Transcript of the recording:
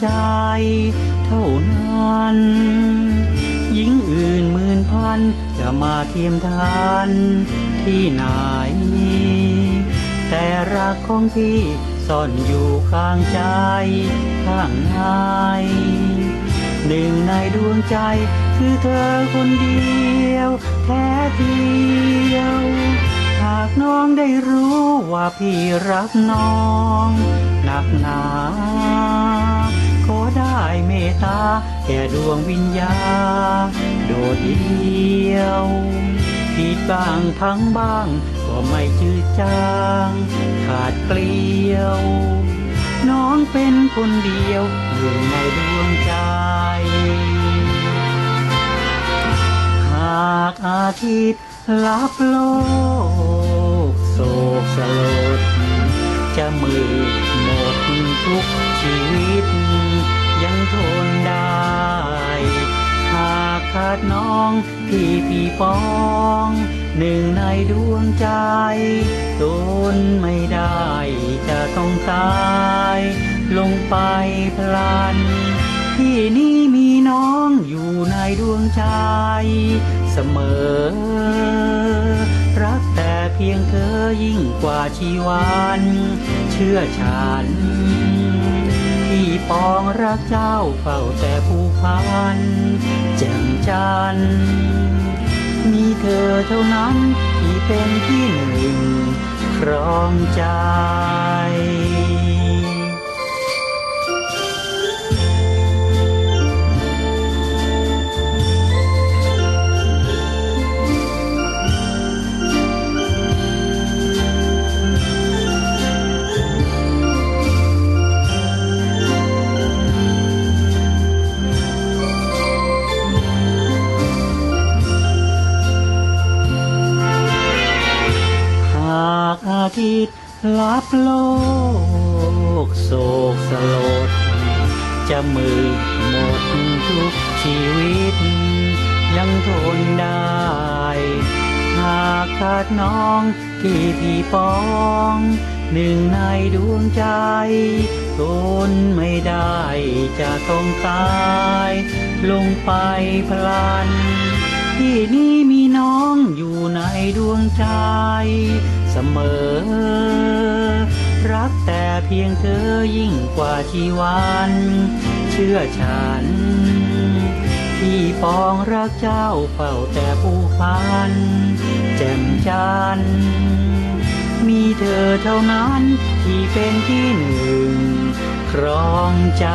ใจเท่านั้น หญิงอื่นหมื่นพันจะมาเทียมทันที่ไหน แต่รักของพี่ซ่อนอยู่ข้างใจข้างในหนึ่งในดวงใจคือเธอคนเดียว แท้เดียว หากน้องได้รู้ว่าพี่รักน้อง นักหนา ขอได้เมตตาแก่ดวงวิญญาณโดดเดียวผิดบ้างพังบ้าง ก็ไม่จืดจาง ขาดเกลียว น้องเป็นคนเดียวหนึ่งในดวงใจ หากอาทิตย์ลับโลกโศกสลดจะมืดหมด ทุกชีวิต ยังทนได้ หากขาดน้องพี่พี่ปอง หนึ่งในดวงใจทนไม่ได้จะต้องตาย ลงไปพลัน ที่นี่มีน้องอยู่ในดวงใจ เสมอ พียงเธอยิ่งกว่าชีวันเชื่อฉัน ที่ปองรักเจ้าเฝ้าแต่ผู้พันแจ่มจัน มีเธอเท่านั้นที่เป็นที่หนึ่งครองใจ ทิตย์ลับโลกโศกสลด จะมืดหมดทุกชีวิต ยังทนได้ หากขาดน้องที่พี่ปอง หนึ่งในดวงใจทนไม่ได้จะต้องตาย ลงไปพลัน ที่นี่มีน้องอยู่ในดวงใจ เสมอ รักแต่เพียงเธอยิ่งกว่าชีวันเชื่อฉัน ที่ปองรักเจ้าเฝ้าแต่ผู้พัน แจ่มจัน มีเธอเท่านั้นที่เป็นที่หนึ่งครองใจ